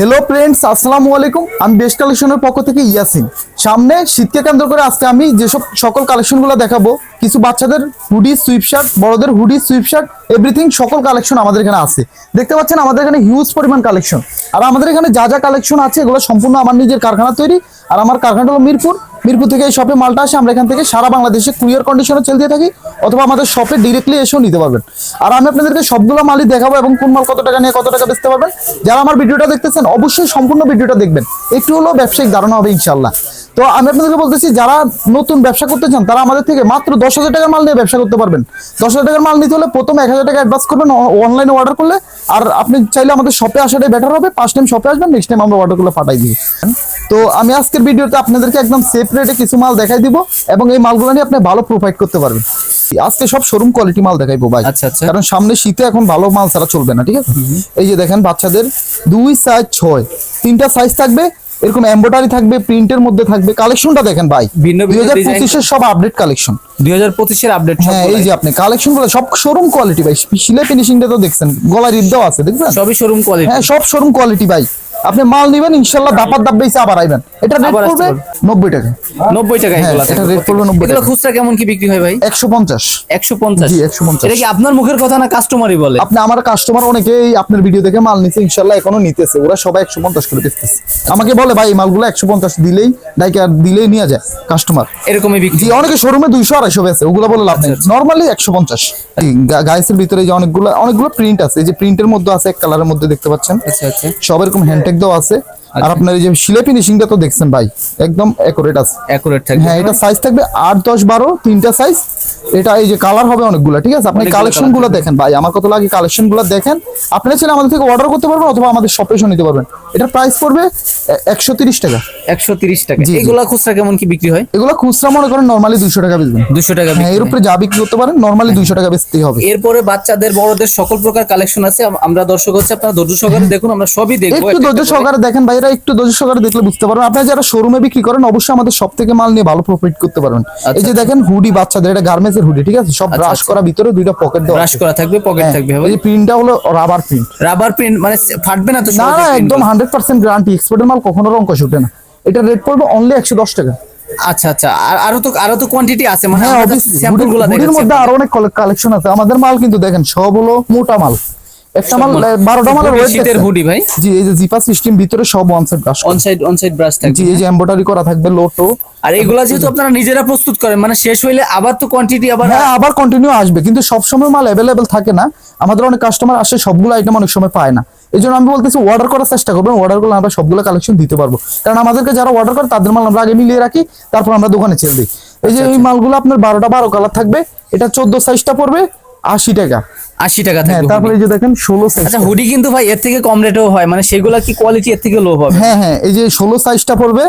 Hello friends আসসালামু আলাইকুম। আমি বেস্ট কালেকশনের পক্ষ থেকে ইয়াসিন। সামনে শীতকে কেন্দ্র করে আজকে আমি যেসব সকল কালেকশনগুলো দেখাবো, কিছু বাচ্চাদের হুডি সুইপ শার্ট বড়দের হুডি সুইপ শার্ট এভরিথিং সকল কালেকশন আমাদের এখানে আছে। দেখতে পাচ্ছেন আমাদের এখানে হিউজ পরিমাণ কালেকশন আর আমাদের এখানে যা যা কালেকশন আছে, এগুলো সম্পূর্ণ আমার নিজের কারখানা তৈরি। আর আমার কারখানাটা হলো মিরপুর। মিরপুর থেকে এই শপে মালটা আসে, আমরা এখান থেকে সারা বাংলাদেশে কুরিয়ার কন্ডিশনে চেল দিয়ে থাকি, অথবা আমাদের শপে ডিরেক্টলি এসেও নিতে পারবেন। আর আমি আপনাদেরকে সবগুলো মালই দেখাবো এবং কোন মাল কত টাকা নিয়ে কত টাকা বেচতে পারবেন। যারা আমার ভিডিওটা দেখতেছেন, অবশ্যই সম্পূর্ণ ভিডিওটা দেখবেন। একটু হলেও ব্যবসায়িক ধারণা হবে ইনশাল্লাহ তো আমি আপনাদেরকে বলতেছি, যারা নতুন ব্যবসা করতে চান, তারা আমাদের থেকে মাত্র দশ হাজার টাকার মাল নিয়ে ব্যবসা করতে পারবেন। দশ হাজার টাকার মাল নিতে হলে প্রথম এক হাজার টাকা অ্যাডভান্স করবেন অনলাইনে অর্ডার করলে। আর আপনি চাইলে আমাদের শপে আসাটাই বেটার হবে। ফার্স্ট টাইম শপে আসবেন নেক্সট টাইম আমরা অর্ডারগুলো পাঠাই দিই। তো আমি আজকের ভিডিওতে আপনাদেরকে একদম সেফ রেটে কিছু মাল দেখাই দিব এবং এই মালগুলো নিয়ে আপনি ভালো প্রোভাইড করতে পারবেন। আজকে সব শোরুম কোয়ালিটি মাল দেখাইবো ভাই। আচ্ছা, আচ্ছা। কারণ সামনে শীতে এখন ভালো মাল ছাড়া চলবে না ঠিক আছে? এই যে দেখেন বাচ্চাদের দুই সাইজ ছয়। তিনটা সাইজ থাকবে এরকম এম্বোটারি থাকবে প্রিন্টের মধ্যে থাকবে কালেকশনটা দেখেন ভাই। ভিন্ন দুই হাজার। পঁচিশের সব আপডেট কালেকশন দুই হাজার পঁচিশের আপডেট হ্যাঁ এই যে আপনি কালেকশনগুলো সব শোরুম কোয়ালিটি ভাই। সিলাই ফিনিশিংটা তো দেখছেন গলার রিপ আছে দেখছেন? সবই শোরুম কোয়ালিটি হ্যাঁ সব শোরুম কোয়ালিটি ভাই। আপনি মাল নিবেন ইনশাল্লাহ দাপার দাপ বেশি আবার আইবেন। এটা রেট পড়বে পারবেন। নব্বই টাকা। নব্বই টাকা হ্যাঁ, এগুলো এটা rate পড়বে 90 এগুলো টাকা। খুচরা কেমন কি বিক্রি হয় ভাই? একশো পঞ্চাশ। একশো পঞ্চাশ? জি, 150 এটা কি আপনার মুখের কথা না কাস্টমারই বলে? আপনি আমার কাস্টমার অনেকেই আপনার ভিডিও দেখে মাল নিচ্ছে ইনশাল্লাহ এখনও নিতেছে। ওরা সবাই একশো পঞ্চাশ করে বেচতেছে আমাকে বলে ভাই মালগুলো একশো পঞ্চাশ দিলেই ডাইকে আর দিলেই নিয়ে যায় কাস্টমার এরকমই বিক্রি জি অনেকে শোরুমে দুইশো আড়াইশো বেছে ওগুলো বলে লাভ নেই। নর্মালি একশো পঞ্চাশ। গাইসের ভিতরে যে অনেকগুলো অনেকগুলো প্রিন্ট আছে এই যে প্রিন্টের মধ্যে আছে এক কালারের মধ্যে দেখতে পাচ্ছেন? আচ্ছা আচ্ছা। সব এরকম হ্যান্ডটেক দেওয়া আছে। আর আচ্ছা। আপনার এই যে সিলে ফিনিশিংটা তো দেখছেন ভাই একদম একুরেট আছে। অ্যাকুরেট থাকবে। হ্যাঁ এটা সাইজ থাকবে আট দশ বারো তিনটা সাইজ এটা এই যে কালার হবে অনেকগুলো ঠিক আছে? আপনি অনেকগুলো কালেকশনগুলো দেখেন ভাই আমার কত লাগে কালেকশনগুলো দেখেন। আপনি চাইলে আমাদের থেকে অর্ডার করতে পারবেন অথবা আমাদের শপে এসে নিতে পারবেন। এটার প্রাইস পড়বে একশো তিরিশ টাকা। একশো তিরিশ টাকা। জি, জি। এগুলা খুচরা কেমন কি বিক্রি হয়? এগুলো খুচরা মনে করেন নরমালি দুইশো টাকা বেচবেন। দুশো টাকা হ্যাঁ এর উপরে যা বিক্রি করতে পারেন নরমালি দুইশো টাকা বেচতেই হবে। এরপরে বাচ্চাদের বড়দের সকল প্রকার কালেকশন আছে। আমরা দর্শক হচ্ছে আপনারা ধৈর্য সহকারে দেখুন আমরা সবই দেখব। একটু ধৈর্য সহকারে দেখেন। ভাইরা একটু ধৈর্য সহকারে দেখলে বুঝতে পারবেন। আপনারা যারা শোরুমে বিক্রি করেন অবশ্যই আমাদের সব থেকে মাল নিয়ে ভালো প্রফিট করতে পারবেন। এই যে দেখেন হুডি বাচ্চাদের এটা গার্মেন্টস এর হুডি ঠিক আছে? সব ব্রাশ আচ্ছা। করা ভিতরে দুইটা পকেট দেওয়া ব্রাশ করা থাকবে পকেট হ্যাঁ, থাকবে এই প্রিন্টটা হলো রাবার প্রিন্ট রাবার প্রিন্ট মানে ফাটবে না তো না না একদমগুলো? হান্ড্রেড পার্সেন্ট গ্যারান্টি এক্সপোর্টের মাল কখনো রঙ্কশ ওঠে না। এটা রেট পড়বে অনলি একশো দশ টাকা। আচ্ছা আচ্ছা। আর আরও তো আরও তো কোয়ান্টিটি আছে মানে হ্যাঁ আমরা স্যাম্পলগুলো হুডির দেখাচ্ছি। মধ্যে আরও অনেক কালেকশন আছে। আমাদের মাল কিন্তু দেখেন সব হলো মোটা মাল। একটা মাল মোটা। বারোটা মালের হুডি, ওয়েট শীতের হুডি ভাই। জি এই যে জিপা সিস্টেম ভিতরে সব side brush on side on side brush থাকবে জি এই যে এমব্রয়ডারি করা থাকবে লোটো আর এগুলা যেহেতু আপনারা নিজেরা প্রস্তুত করেন মানে শেষ হইলে আবার তো কোয়ান্টিটি আবার হ্যাঁ আবার কন্টিনিউ আসবে কিন্তু সব সময় মাল থাকে না। আমাদের অনেক কাস্টমার আসে সবগুলো আইটেম অনেক সময় পায় না। এই জন্য আমি বলতেছি অর্ডার করার চেষ্টা করবেন অর্ডার করলে আমরা সবগুলো কালেকশন দিতে পারব। কারণ আমাদেরকে যারা অর্ডার করে তাদের মাল আমরা আগে মিলিয়ে রাখি তারপর আমরা দোকানে ছেড়ে দিই। এই যে এই মালগুলো আপনার বারোটা বারো কালার থাকবে এটা চোদ্দ সাইজটা পড়বে আশি টাকা। আশি টাকা হ্যাঁ থাকবে তারপরে যে দেখেন ষোলো সাইজ আচ্ছা হুডি কিন্তু ভাই এর থেকে কম রেটেও হয় মানে সেগুলা কি কোয়ালিটি এর থেকে লো হবে হ্যাঁ হ্যাঁ এই যে ষোলো সাইজটা পড়বে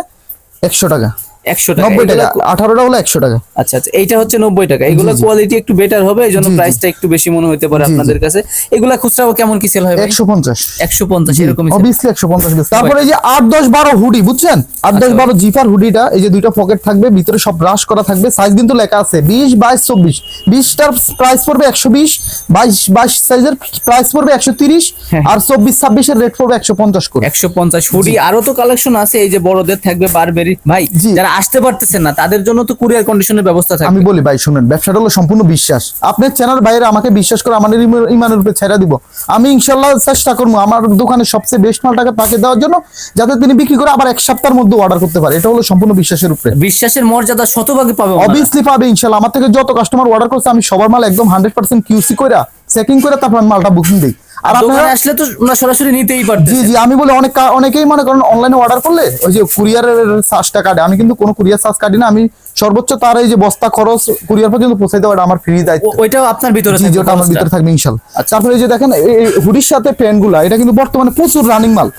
একশো টাকা। একশো টাকা। নব্বই টাকা আঠারোটা হলো একশো টাকা। আচ্ছা আচ্ছা এইটা হচ্ছে নব্বই টাকা। এগুলো কোয়ালিটি একটু বেটার হবে এই জন্য। প্রাইসটা একটু বেশি মনে হতে পারে। আপনাদের কাছে। এগুলা খুচরাও কেমন কি সেল হয় একশো পঞ্চাশ। একশো পঞ্চাশ। অবভিয়াসলি একশো পঞ্চাশ তারপরে এই যে আট দশ বারো হুডি বুঝছেন? আট দশ আচ্ছা। বারো জিপার হুডিটা এই যে দুইটা পকেট থাকবে ভিতরে সব ব্রাশ করা থাকবে। সাইজ কিন্তু লেখা আছে বিশ বাইশ চব্বিশ। বিশটার প্রাইস পড়বে একশো বিশ বাইশ বাইশ সাইজের প্রাইস পড়বে একশো তিরিশ হ্যাঁ। আর চব্বিশ ছাব্বিশের রেট পড়বে একশো পঞ্চাশ করে। একশো পঞ্চাশ হুডি আরও তো কালেকশন আছে এই যে বড়দের থাকবে বারবেরি ভাই জি। যারা আসতে পারতেছেন না তাদের জন্য তো কুরিয়ার কন্ডিশনের ব্যবস্থা থাকবে। আমি বলি ভাই শুনেন ব্যবসাটা হলো সম্পূর্ণ বিশ্বাস। আপনার চ্যানেল বাইরে আমাকে বিশ্বাস করে আমাদের ইমানের উপরে ছেড়ে দিব। আমি ইনশাল্লাহ চেষ্টা করব আমার দোকানে সবচেয়ে বেস্ট মালটাকে তাকে দেওয়ার জন্য যাতে তিনি বিক্রি করে আবার এক সপ্তাহের মধ্যে অর্ডার করতে পারে। এটা হলো সম্পূর্ণ বিশ্বাসের উপরে। বিশ্বাসের মর্যাদা শতভাগে পাবে। অবভিয়াসলি পাবে ইনশাল্লাহ। আমার থেকে যত কাস্টমার অর্ডার করছে আমি সবার মাল একদম হান্ড্রেড পার্সেন্ট কিউসি করে চেকিং করে তারপর আমি মালটা বুকিং দিই। আর আপনারা আসলে তো সরাসরি নিতেই জি জি আমি বলি অনেক অনেকেই মনে করেন অনলাইনে অর্ডার করলে ওই যে কুরিয়ারের চার্জটা কাটে। আমি কিন্তু কোনো কুরিয়ার চার্জ কাটি না আমি সর্বোচ্চ তার এই যে বস্তা খরচ কুরিয়ার পর্যন্ত পৌঁছে দেওয়া আমার ফ্রি দায়িত্ব। ওইটাও আপনার ভিতরে থাকবে যেটা আমার ভিতরে থাকবে ইনশাল্লাহ। আচ্ছা। তারপরে এই যে দেখেন এই হুডির সাথে প্যান্টগুলা এটা কিন্তু বর্তমানে প্রচুর রানিং মাল।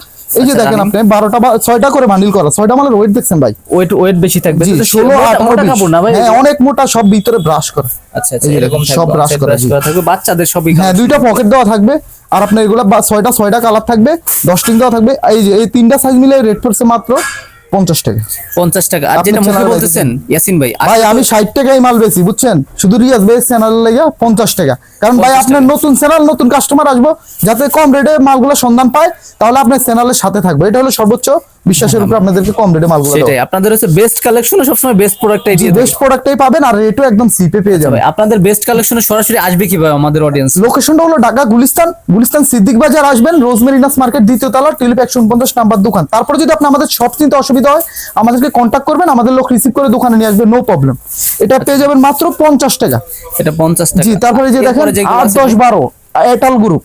এই যে আচ্ছা, দেখেন আপনি বারোটা বা ছয়টা করে বান্ডিল করা ছয়টা মালের ওয়েট দেখছেন ভাই? ওয়েট ওয়েট বেশি থাকবে। ষোলো আঠারো না ভাই? হ্যাঁ অনেক মোটা সব ভিতরে ব্রাশ করা। আচ্ছা আচ্ছা এরকম সব ব্রাশ করা থাকবে বাচ্চাদের সবই হ্যাঁ দুইটা পকেট দেওয়া থাকবে। আর আপনার এগুলো বা- ছয়টা ছয়টা কালার থাকবে দশ দেওয়া থাকবে। এই যে এই তিনটা সাইজ মিলে রেট পড়ছে মাত্র পঞ্চাশ টাকা। পঞ্চাশ টাকা। আর যেটা মুখে বলতেছেন ইয়াসিন ভাই ভাই আমি ষাট টাকাই মাল বেশি বুঝছেন? শুধু রিয়াজ ভাই চ্যানেল লেগে পঞ্চাশ টাকা। কারণ ভাই আপনার নতুন চ্যানেল নতুন কাস্টমার আসব যাতে কম রেটে মালগুলো সন্ধান পায় তাহলে আপনার চ্যানেলের সাথে থাকবে। এটা হলো সর্বোচ্চ বিশ্বাসের উপর আপনাদেরকে কম রেটে মালগুলো সেটাই আপনাদের হচ্ছে বেস্ট কালেকশন সবসময় বেস্ট প্রোডাক্টটাই দিয়ে বেস্ট প্রোডাক্টটাই পাবেন আর রেটও একদম সিপে পেয়ে যাবেন। আপনাদের বেস্ট কালেকশনে সরাসরি আসবে কীভাবে আমাদের অডিয়েন্স লোকেশনটা হলো ঢাকা গুলিস্তান। গুলিস্তান সিদ্দিক বাজার আসবেন রোজমেরিনাস মার্কেট দ্বিতীয় তলা টিলিপ একশো উনপঞ্চাশ নাম্বার দোকান। তারপরে যদি আপনি আমাদের সব চিন্তা অসুবিধা হয় আমাদেরকে কন্ট্যাক্ট করবেন আমাদের লোক রিসিভ করে দোকানে নিয়ে আসবে নো প্রবলেম এটা পেয়ে যাবেন মাত্র পঞ্চাশ টাকা। এটা পঞ্চাশ টাকা। জি তারপরে যে দেখেন আট দশ বারো এটাল গ্রুপ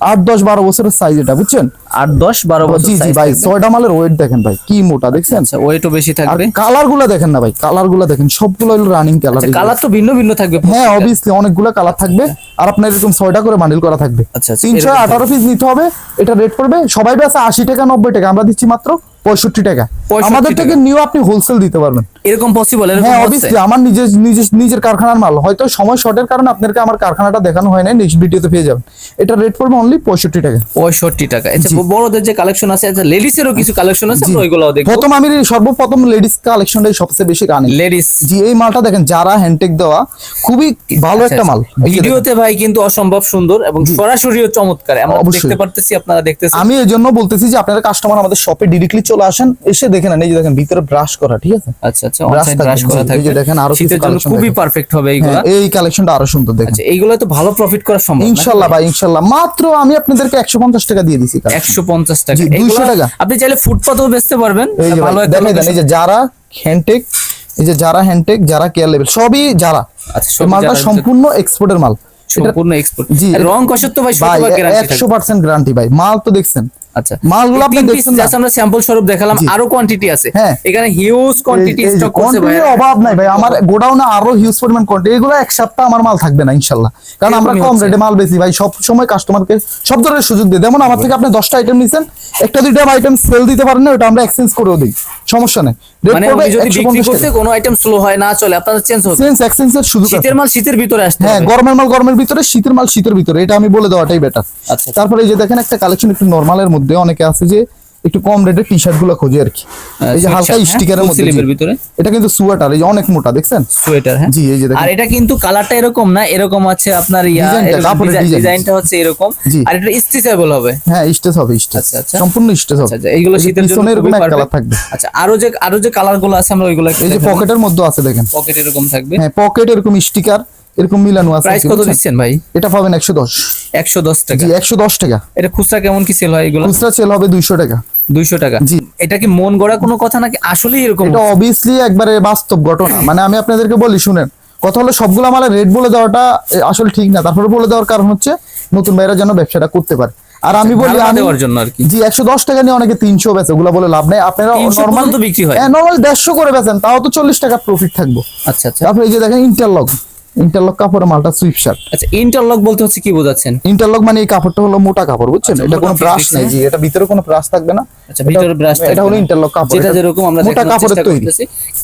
আট দশ বারো বছরের সাইজ এটা বুঝছেন? আট দশ বারো বছর জি জি ভাই ছয়টা মালের ওয়েট দেখেন ভাই কি মোটা দেখছেন? আচ্ছা ওয়েটও বেশি থাকবে। কালারগুলা দেখেন না ভাই কালারগুলা দেখেন সবগুলো হলো রানিং কালার আচ্ছা কালার তো ভিন্ন ভিন্ন থাকবে হ্যাঁ অবভিয়াসলি অনেকগুলো কালার থাকবে আর আপনার এরকম ছয়টা করে বান্ডিল করা থাকবে। আচ্ছা, আচ্ছা, তিনশো আঠারো পিস নিতে হবে এটা রেট পড়বে সবাই বেছে আশি টাকা নব্বই টাকা আমরা দিচ্ছি মাত্র পঁয়ষট্টি টাকা। আমাদের থেকে। নিউ আপনি হোলসেল দিতে পারবেন। এরকম পসিবল হ্যাঁ অবভিয়াসলি আমার নিজের নিজের নিজের কারখানার মাল। হয়তো সময় শর্টের কারণে আপনাদেরকে আমার কারখানাটা দেখানো হয় না নেক্সট ভিডিওতে পেয়ে যাবেন। এটা রেট পড়বে অনলি পঁয়ষট্টি টাকা। পঁয়ষট্টি টাকা। আচ্ছা বড়দের যে কালেকশন আছে আচ্ছা লেডিসেরও কিছু কালেকশন আছে? ওইগুলোও দেখব। প্রথম আমি সর্বপ্রথম লেডিস কালেকশনটাই সবচেয়ে বেশি রানি লেডিস জি এই মালটা দেখেন যারা হ্যান্ডটেক দেওয়া খুবই ভালো একটা মাল। এই ভিডিওতে ভাই কিন্তু অসম্ভব সুন্দর এবং সরাসরিও চমৎকার। আমরা অবশ্যই। দেখতে পারতেছি আপনারা দেখতেছেন। আমি এই জন্য বলতেছি যে আপনারা কাস্টমার আমাদের শপে ডিরেক্টলি চলে আসেন এসে দেখে নেন এই যে দেখেন ভিতরে ব্রাশ করা ঠিক আছে? আচ্ছা আচ্ছা ব্রাশ করা এই যে দেখেন আরও শীতের জন্য খুবই পারফেক্ট হবে এইগুলো। হ্যাঁ, এই কালেকশনটা আরও সুন্দর দেখেন। আচ্ছা এইগুলো তো ভালো প্রফিট করা সম্ভব না? ইনশাল্লাহ ভাই ইনশাল্লাহ। মাত্র আমি আপনাদেরকে একশো পঞ্চাশ টাকা দিয়ে দিছি collection। একশো পঞ্চাশ টাকা। 200 টাকা। আপনি চাইলে ফুটপাতেও বেচতে পারবেন। ভালো একটা দেখেন, এই যে যারা হ্যান্ডটেক এই যে যারা হ্যান্ডটেক যারা কেয়ার লেভেল সবই যারা। আচ্ছা, মালটা সম্পূর্ণ এক্সপোর্টের মাল। সম্পূর্ণ এক্সপোর্ট জি, রং কষের তো ভাই ভাই শতভাগ গ্যারান্টি একশো থাকবে পার্সেন্ট গ্যারান্টি ভাই। মাল তো দেখছেন। আচ্ছা। মালগুলো আপনি দেখছেন না? আমরা স্যাম্পল স্বরূপ দেখালাম আরও কোয়ান্টিটি আছে। হ্যাঁ। এখানে হিউজ কোয়ান্টিটি এই- এই স্টক করছে ভাই অভাব নাই ভাই আমার গোডাউনে আরও হিউজ পরিমাণ কোয়ান্টিটি এগুলো এক সপ্তাহ আমার মাল থাকবে না কারণ আমরা কম রেটে মাল বেশি ভাই সব সময় কাস্টমারকে সব ধরনের সুযোগ দিই যেমন আমার থেকে আপনি দশটা আইটেম নিছেন একটা দুইটা আইটেম সেল দিতে পারেন না ওটা আমরা এক্সচেঞ্জ করেও দিই। সমস্যা নেই। মানে যদি বিক্রি করতে কোনো আইটেম স্লো হয় না চলে আপনাদের চেঞ্জ হবে চেঞ্জ এক্সচেঞ্জের সুযোগ শীতের মাল শীতের ভিতরে আসতে হ্যাঁ গরমের মাল গরমের ভিতরে শীতের মাল শীতের ভিতরে এটা আমি বলে দেওয়াটাই বেটার আচ্ছা। তারপরে এই যে দেখেন একটা কালেকশন একটু নরমালের মধ্যে অনেকে আছে যে একটু কম রেটে টি শার্টগুলো খোঁজে আর কি। এই যে হালকা স্টিকারের মধ্যে জি। স্লিমের ভিতরে? এটা কিন্তু সুয়েটার এই যে অনেক মোটা দেখছেন? সোয়েটার হ্যাঁ? জি, এই যে দেখেন। আর এটা কিন্তু কালারটা এরকম না এরকম আছে আপনার ইয়া ডিজাইনটা, হচ্ছে এরকম। আর এটা স্ট্রেচেবল হবে? হ্যাঁ স্টেজ হবে স্টেজ আচ্ছা, আচ্ছা। সম্পূর্ণ স্টেজ হবে। আচ্ছা আচ্ছা এইগুলো শীতের জন্য এরকম এক কালার থাকবে। আচ্ছা আরও যে আরও যে কালারগুলো আছে আমরা ওইগুলো এই যে পকেটের মধ্যে আছে দেখেন। পকেট এরকম থাকবে। হ্যাঁ পকেট এরকম স্টিকার এরকম মিলানো আছে প্রাইস কত? দিচ্ছেন ভাই? এটা পাবেন একশো দশ। একশো দশ টাকা। জি একশো দশ টাকা। এটা খুচরা কেমন কি সেল হয় এগুলো? খুচরা সেল হবে দুইশো টাকা। দুইশো টাকা। জি। এটা কি মন গড়া কোনো কথা নাকি? আসলেই এরকম এটা অবভিয়াসলি একবারে বাস্তব ঘটনা। মানে আমি আপনাদেরকে বলি শুনেন কথা হলো সবগুলো মালের রেট বলে দেওয়াটা আসলে ঠিক না। তারপরে বলে দেওয়ার কারণ হচ্ছে নতুন ভাইরা যেন ব্যবসাটা করতে পারে। আর আমি বলি ধারণা আমি জন্য আর কি। জি একশো দশ টাকা নিয়ে অনেকে তিনশো বেচে ওগুলো বলে লাভ নেই। আপনারা 300 নর্মাল পর্যন্ত বিক্রি হয়। হ্যাঁ নর্মাল দেড়শো করে বেচেন তাও তো চল্লিশ টাকা প্রফিট থাকব। আচ্ছা আচ্ছা। তারপরে এই যে দেখেন ইন্টারলক ইন্টারলক কাপড়ের মালটা সুইপ শার্ট আচ্ছা ইন্টারলক বলতে হচ্ছে কি বোঝাচ্ছেন? ইন্টারলক মানে এই কাপড়টা হলো মোটা কাপড় বুঝছেন? আচ্ছা, এটা কোনো ব্রাশ নাই জি এটা ভিতরে কোনো ব্রাশ থাকবে না। আচ্ছা ভিতরে ব্রাশ এটা হলো ইন্টারলক কাপড় যেটা যেরকম আমরা মোটা কাপড়ের তৈরি।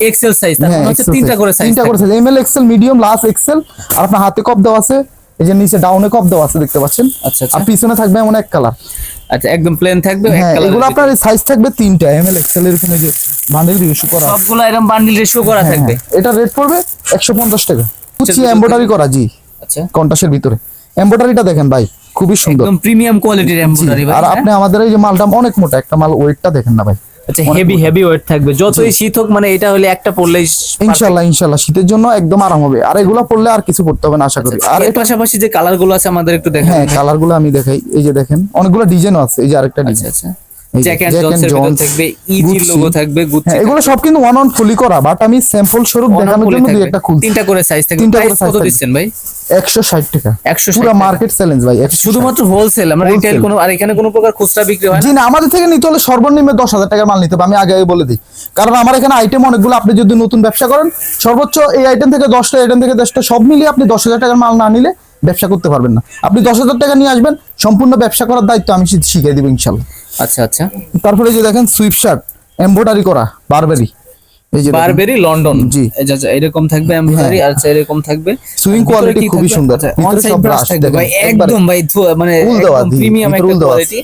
এক্সেল সাইজ হ্যাঁ, মানে হচ্ছে তিনটা করে সাইজ তিনটা করে size M L XL medium large XL আর আপনার হাতে কপ দেওয়া আছে এই যে নিচে ডাউনে কপ দেওয়া আছে দেখতে পাচ্ছেন? আচ্ছা, আচ্ছা। আর পিছনে থাকবে এমন এক কালার আচ্ছা একদম প্লেন থাকবে এক হ্যাঁ colour এর এগুলো আপনার সাইজ থাকবে তিনটা এম এল এক্সেল এরকম এই যে বান্ডেল ইস্যু করা। সবগুলো এরকম বান্ডিল রেশিও করা হ্যাঁ, থাকবে। হ্যাঁ। এটা রেট পড়বে একশো পঞ্চাশ টাকা। এমব্রয়ডারি করা জি। আচ্ছা। কন্টাসের ভিতরে। এমব্রয়ডারিটা দেখেন ভাই খুবই সুন্দর। একদম প্রিমিয়াম কোয়ালিটির এমব্রয়ডারি আর হ্যাঁ? আপনি আমাদের এই যে মালটা অনেক মোটা একটা মাল ওয়েটটা দেখেন না ভাই। আচ্ছা হেভি হেভি ওয়েট থাকবে। যতই শীত হোক মানে এটা হলে একটা পড়লেই ইনশাল্লাহ ইনশাল্লাহ শীতের জন্য একদম আরাম হবে। আর এগুলা পড়লে আর কিছু করতে হবে না আশা করি। আর আর এর পাশাপাশি যে কালারগুলো আছে আমাদের একটু দেখেন। হ্যাঁ কালারগুলো আমি দেখাই। এই যে দেখেন অনেকগুলো ডিজাইন আছে এই যে আরেকটা আচ্ছা ডিজাইন আচ্ছা। এই যে জ্যাক এন্ড জনসের থাকবে ইজি লোগো থাকবে গুচি এগুলো সব কিন্তু ওয়ান অন ফুলি করা বাট আমি স্যাম্পল স্বরূপ দেখানোর জন্য দুই একটা খুলছি। তিনটা করে সাইজ থাকবে। তিনটা করে কত দিচ্ছেন ভাই? একশো ষাট টাকা। 160 পুরো মার্কেট চ্যালেঞ্জ ভাই শুধুমাত্র হোলসেল আমরা রিটেল কোনো আর এখানে কোনো প্রকার খুচরা বিক্রি হয় না। জি না আমাদের থেকে নিতে হলে সর্বনিম্ন দশ হাজার টাকার মাল নিতে হবে আমি আগে বলে দিই। কারণ আমার এখানে আইটেম অনেকগুলো আপনি যদি নতুন ব্যবসা করেন সর্বোচ্চ এই আইটেম থেকে দশটা আইটেম থেকে দশটা সব মিলিয়ে আপনি দশ হাজার টাকার মাল না নিলে ব্যবসা করতে পারবেন না। আপনি দশ হাজার টাকা নিয়ে আসবেন সম্পূর্ণ ব্যবসা করার দায়িত্ব আমি শিখিয়ে দিব ইনশাল্লাহ। আচ্ছা আচ্ছা। তারপরে যে দেখেন সুইপ শার্ট এমব্রয়ডারি করা বারবেরি বারবেরি লন্ডন জি। এরকম থাকবে এমব্রয়ডারি আর হচ্ছে এরকম থাকবে। Suing ভিতরে quality কি খুবই সুন্দর। আচ্ছা, brush brush থাকবে। ভাই একদম ভাই মানে একদম প্রিমিয়াম একটা। কোয়ালিটি।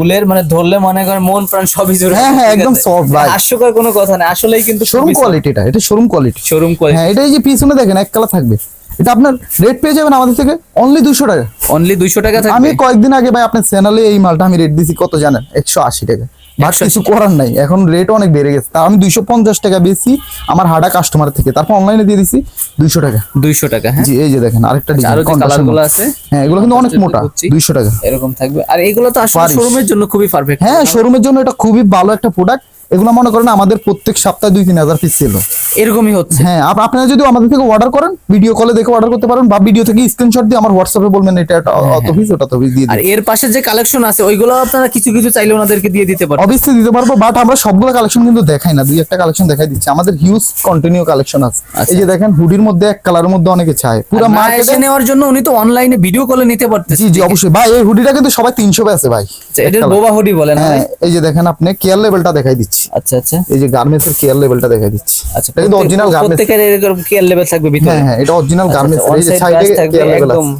উলের মানে ধরলে মনে করেন মন প্রাণ সবই জুড়ে হ্যাঁ, হ্যাঁ, একদম soft ভাই। হাস্যকর কোনো কথা না আসলেই কিন্তু শোরুম কোয়ালিটিটা এটা শোরুম কোয়ালিটি শোরুম কোয়ালিটি হ্যাঁ এটা এই যে পিছনে দেখেন এক কালার থাকবে। এটা আপনার রেট পেয়ে যাবেন আমাদের থেকে অনলি দুশো টাকা। অনলি 200 টাকা আমি কয়েকদিন আগে ভাই আপনার চ্যানেলে এই মালটা আমি রেট দিছি কত জানেন? একশো আশি টাকা। বাট কিছু করার নাই। এখন রেট অনেক বেড়ে গেছে। তা আমি দুইশো পঞ্চাশ টাকা বেশি আমার হাডা কাস্টমার থেকে। তারপর অনলাইনে দিয়ে দিছি দুইশো টাকা। 200 টাকা হ্যাঁ? জি এই যে দেখেন আরেকটা আচ্ছা, আরও কালারগুলো আছে? হ্যাঁ এগুলো কিন্তু অনেক মোটা দুইশো টাকা। এরকম থাকবে। আর এগুলো তো আসলে শোরুমের জন্য খুবই পারফেক্ট হ্যাঁ শোরুমের জন্য এটা খুবই ভালো একটা প্রোডাক্ট এগুলো মনে করেন আমাদের প্রত্যেক সপ্তাহে দুই তিন হাজার পিস ছিল এরকমই হচ্ছে। হ্যাঁ আপ- আপনারা যদি আমাদের থেকে অর্ডার করেন ভিডিও কলে দেখে অর্ডার করতে পারেন বা ভিডিও থেকে স্ক্রিনশট দিয়ে আমার হোয়াটসঅ্যাপে বলবেন এটা এটা অত পিস ওটা তো পিস দিয়ে আর এর পাশে যে কালেকশন আছে ওইগুলো আপনারা কিছু কিছু চাইলে ওনাদেরকে দিয়ে দিতে পারেন। অবশ্যই দিতে পারব বাট আমরা সবগুলো কালেকশন কিন্তু দেখাই না। দুই একটা কালেকশন দেখাই দিচ্ছি। আমাদের হিউজ কন্টিনিউ কালেকশন আছে। আচ্ছা। এই যে দেখেন হুডির মধ্যে এক কালারের মধ্যে অনেকে চায়। পুরো মার্কেটে নেওয়ার জন্য উনি তো অনলাইনে ভিডিও কলে নিতে পারতেছে। জি জি অবশ্যই। ভাই এই হুডিটা কিন্তু সবাই তিনশো আছে ভাই। এটার এক বোবা হুডি বলেন হ্যাঁ এই যে দেখেন আপনি কেয়ার লেভেলটা দেখাই দিচ্ছি। আচ্ছা আচ্ছা। এই যে গার্মেন্টস এর কেয়ার লেভেলটা দেখাই দিচ্ছি। আচ্ছা এটা কিন্তু অরিজিনাল গার্মেন্টস প্রত্যেকের এরকম কেয়ার লেভেল থাকবে ভিতরে? হ্যাঁ হ্যাঁ এটা অরিজিনাল গার্মেন্টস এই যে সাইডে কেয়ার লেভেল আছে।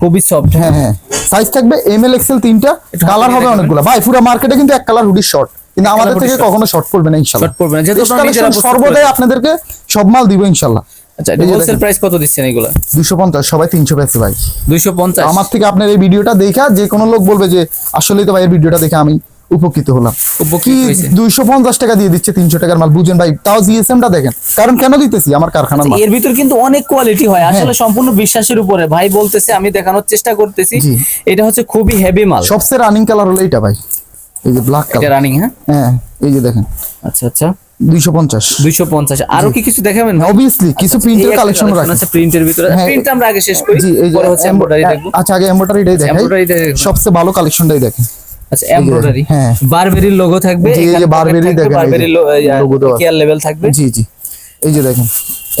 খুবই সফট হ্যাঁ হ্যাঁ। সাইজ থাকবে এম এল এক্সেল তিনটা। কালার হবে অনেকগুলো। ভাই পুরো মার্কেটে কিন্তু এক কালার হুডি শর্ট কিন্তু আমাদের থেকে কখনো শর্ট পড়বে না ইনশাআল্লাহ। শর্ট পড়বে না। যেহেতু আপনারা নিজেরা collection প্রস্তুত সর্বদাই আপনাদেরকে সব মাল দিব ইনশাআল্লাহ। আচ্ছা হোলসেল প্রাইস কত দিচ্ছেন এগুলো? দুইশো পঞ্চাশ সবাই পেয়েছে ভাই। 250 আমার থেকে আপনার এই ভিডিওটা দেখা যে কোনো লোক বলবে যে আসলেই তো ভাই এর ভিডিওটা দেখে আমি উপকৃত হলাম। কি দুইশো পঞ্চাশ টাকা দিয়ে দিচ্ছে তিনশো টাকার মাল বুঝেন ভাই? তাও জিএসএমটা দেখেন। কারণ কেন দিতেছি? আমার কারখানা এর ভিতর কিন্তু অনেক কোয়ালিটি হয়। হ্যাঁ। আসলে সম্পূর্ণ বিশ্বাসের উপরে। ভাই বলতেছে আমি দেখানোর চেষ্টা করতেছি। এটা হচ্ছে খুবই হেভি মাল। সবচেয়ে রানিং কালার হলো এইটা ভাই। এই যে ব্ল্যাক এটা কালার রানিং হ্যাঁ? হ্যাঁ এই যে দেখেন। আচ্ছা আচ্ছা। দুইশো পঞ্চাশ। 250 আরও কি কিছু দেখাবেন ভাই? কিছু প্রিন্টের কালেকশন রাখি। আছে প্রিন্টের ভিতরে। হ্যাঁ। প্রিন্ট আমরা আগে শেষ করি। পরে হচ্ছে এমব্রয়ডারি দেখব। আচ্ছা আগে এমব্রয়ডারিটাই দেখাই। দেখব। সবচেয়ে ভালো কালেকশনটাই দেখেন আচ্ছা এমব্রয়ডারি হ্যাঁ। বারবেরির লোগো থাকবে জি, এই যে এখানে দেখেন, বারবেরির logo দেওয়া কেয়ার লেভেল থাকবে। জি জি। এই যে দেখেন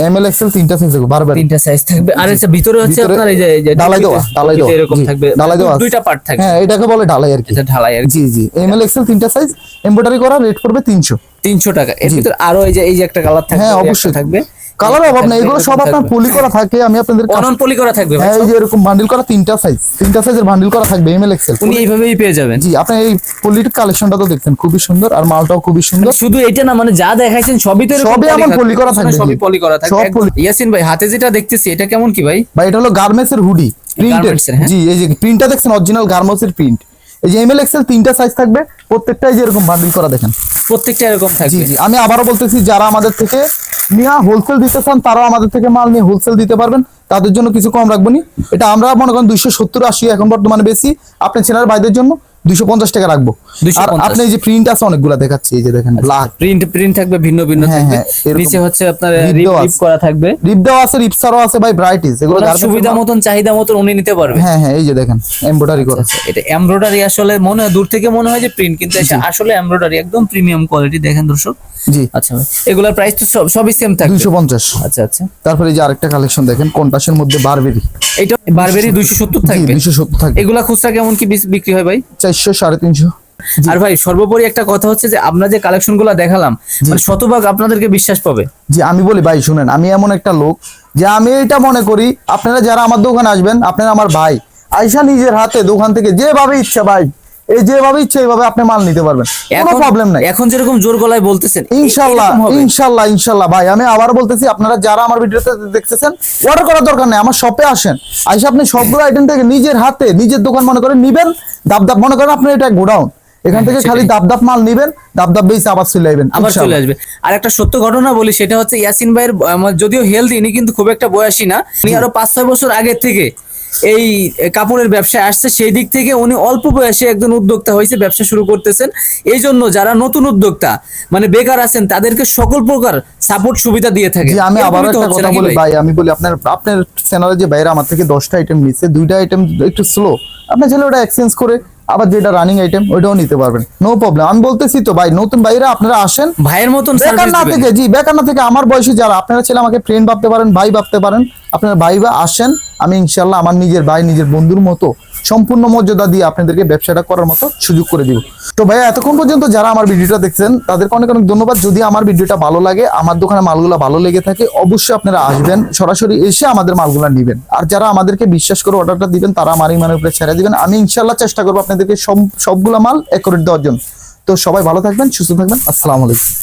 এম এল এক্সেল তিনটা সাইজ দেখো বারবার তিনটা সাইজ থাকবে। আর আচ্ছা ভিতরে হচ্ছে ভিতরে আপনার এই যে ঢালাই দেওয়া ঢালাই দেওয়া। এরকম থাকবে। ঢালাই দেওয়া দুইটা পার্ট থাকবে। হ্যাঁ এটাকে বলে ঢালাই আর কি। এটা ঢালাই আর। জি জি। এম এল এক্সেল তিনটা সাইজ এমব্রয়ডারি করা রেট পড়বে তিনশো। 300 টাকা। এর ভিতরে আরও এই যে এই যে একটা কালার থাকবে হ্যাঁ অবশ্যই। থাকবে। কালার অভাব না এগুলো সব আপনার পলি করা থাকে আমি আপনাদের অনন পলি করা থাকবে হ্যাঁ এই যে এরকম বান্ডিল করা তিনটা সাইজ তিনটা সাইজের বান্ডিল করা থাকবে এম এল এক্সেল উনি এইভাবেই পেয়ে যাবেন। জি আপনি এই পলির কালেকশনটা তো দেখতেন খুবই সুন্দর আর মালটাও খুবই সুন্দর। শুধু এটা না মানে যা দেখাইছেন সবই তো সবই আমার poly করা থাকবে, সবই পলি করা থাকবে। ইয়াসিন ভাই হাতে যেটা দেখতেছি এটা কেমন কি ভাই? ভাই এটা হলো গার্মেন্টস এর হুডি প্রিন্টেড হ্যাঁ? জি এই যে প্রিন্টটা দেখছেন অরিজিনাল গার্মেন্টস এর প্রিন্ট এই যে এম এল এক্সেল তিনটা সাইজ থাকবে প্রত্যেকটাই যে এরকম বান্ডিল করা দেখেন। প্রত্যেকটা এরকম জি থাকবে। জি আমি আবারও বলতেছি যারা আমাদের থেকে নিয়ে হোলসেল দিতে চান, তারাও আমাদের থেকে মাল নিয়ে হোলসেল দিতে পারবেন। তাদের জন্য কিছু কম রাখব এটা আমরা মনে করেন দুইশো সত্তর আশি এখন বর্তমানে বেশি। আপনি চেনার ভাইদের জন্য। দুইশো পঞ্চাশ টাকা রাখব। আর আপনি এই যে প্রিন্ট আছে অনেকগুলা দেখাচ্ছি এই যে দেখেন ব্ল্যাক প্রিন্ট প্রিন্ট থাকবে ভিন্ন ভিন্ন হ্যাঁ, থাকবে। হ্যাঁ, নিচে হচ্ছে আপনার রিপ রিপ আছে। করা থাকবে। রিপ দেওয়া আছে রিপসারও আছে ভাই ব্রাইটিস এগুলো সুবিধা মতন চাহিদা মতন উনি নিতে পারবে। হ্যাঁ হ্যাঁ এই যে দেখেন এমব্রয়ডারি করা। আচ্ছা, এটা এমব্রয়ডারি আসলে মনে হয় দূর থেকে মনে হয় যে প্রিন্ট কিন্তু আসলে এমব্রয়ডারি একদম প্রিমিয়াম কোয়ালিটি দেখেন দর্শক। জি। আচ্ছা ভাই এগুলোর প্রাইস তো সব সবই সেম থাকবে। দুইশো পঞ্চাশ। আচ্ছা আচ্ছা। তারপরে এই যে আরেকটা কালেকশন দেখেন কন্টাসের মধ্যে বারবেরি এটা বারবেরি 270 জি থাকবে। দুইশো সত্তর থাকবে। এগুলা খুচরা কেমন কি বিক্রি হয় ভাই? চারশো সাড়ে তিনশো। আর ভাই সর্বোপরি একটা কথা হচ্ছে যে আমরা যে কালেকশনগুলা দেখালাম মানে শতভাগ আপনাদেরকে বিশ্বাস পাবে। যে আমি বলি ভাই শুনেন আমি এমন একটা লোক যে আমি এটা মনে করি আপনারা যারা আমার দোকানে আসবেন আপনারা আমার ভাই আইসা নিজের হাতে দোকান থেকে যেভাবে ইচ্ছা ভাই এই যেভাবে ইচ্ছা এইভাবে আপনি মাল নিতে পারবেন। কোনো প্রবলেম নাই। এখন যেরকম জোর গলায় বলতেছেন ইনশাল্লাহ ইনশাল্লাহ ইনশাল্লাহ। ভাই আমি আবার বলতেছি আপনারা যারা আমার ভিডিওতে দেখতেছেন অর্ডার করার দরকার নেই আমার শপে আসেন। আইসা আপনি সবগুলো আইটেম থেকে নিজের হাতে নিজের দোকান মনে করেন নিবেন দাব দাব মনে করেন আপনার এটা গোডাউন। এখান থেকে খালি দাব দাব মাল নিবেন দাব দাব বেশি আবার চলে যাবেন আবার চলে আসবে। আর একটা সত্য ঘটনা বলি সেটা হচ্ছে ইয়াসিন ভাইয়ের যদিও হেলদি ইনি কিন্তু খুব একটা বয়সী না উনি আরও পাঁচ ছয় বছর আগের থেকে এই কাপড়ের ব্যবসায় আসছে সেই দিক থেকে উনি অল্প বয়সে একজন উদ্যোক্তা হয়েছে ব্যবসা শুরু করতেছেন। এই জন্য যারা নতুন উদ্যোক্তা মানে বেকার আছেন তাদেরকে সকল প্রকার সাপোর্ট সুবিধা দিয়ে থাকে। আমি আবার একটা কথা বলি ভাই? আমি বলি আপনার আপনার চ্যানেলে যে ভাইরা আমার থেকে দশটা আইটেম নিচ্ছে দুইটা আইটেম একটু স্লো আপনি চাইলে ওটা এক্সচেঞ্জ করে আবার যেটা রানিং আইটেম ওইটাও নিতে পারবেন। নো প্রবলেম আমি বলতেছি তো ভাই নতুন ভাইরা আপনারা আসেন। ভাইয়ের মতন বেকার না থেকে জি বেকার না থেকে আমার বয়সী যারা আপনারা ছেলে আমাকে ফ্রেন্ড ভাবতে পারেন ভাই ভাবতে পারেন আপনারা ভাই বা আসেন আমি ইনশাল্লাহ আমার নিজের ভাই নিজের বন্ধুর মতো সম্পূর্ণ মর্যাদা দিয়ে আপনাদেরকে ব্যবসাটা করার মতো সুযোগ করে দিব। তো ভাইয়া, এতক্ষণ পর্যন্ত যারা আমার ভিডিওটা দেখছেন, তাদেরকে অনেক অনেক ধন্যবাদ। যদি আমার ভিডিওটা ভালো লাগে, আমার দোকানে মালগুলো ভালো লেগে থাকে, অবশ্যই আপনারা আসবেন, সরাসরি এসে আমাদের মালগুলো নেবেন। আর যারা আমাদেরকে বিশ্বাস করে অর্ডারটা দিবেন, তারা আমার ইমানের উপরে ছেড়ে দিবেন। আমি ইনশাল্লাহ চেষ্টা করব আপনাদেরকে সব, সবগুলো মাল অ্যাকুরেট দেওয়ার জন্য। তো সবাই ভালো থাকবেন, সুস্থ থাকবেন। আসসালামু আলাইকুম।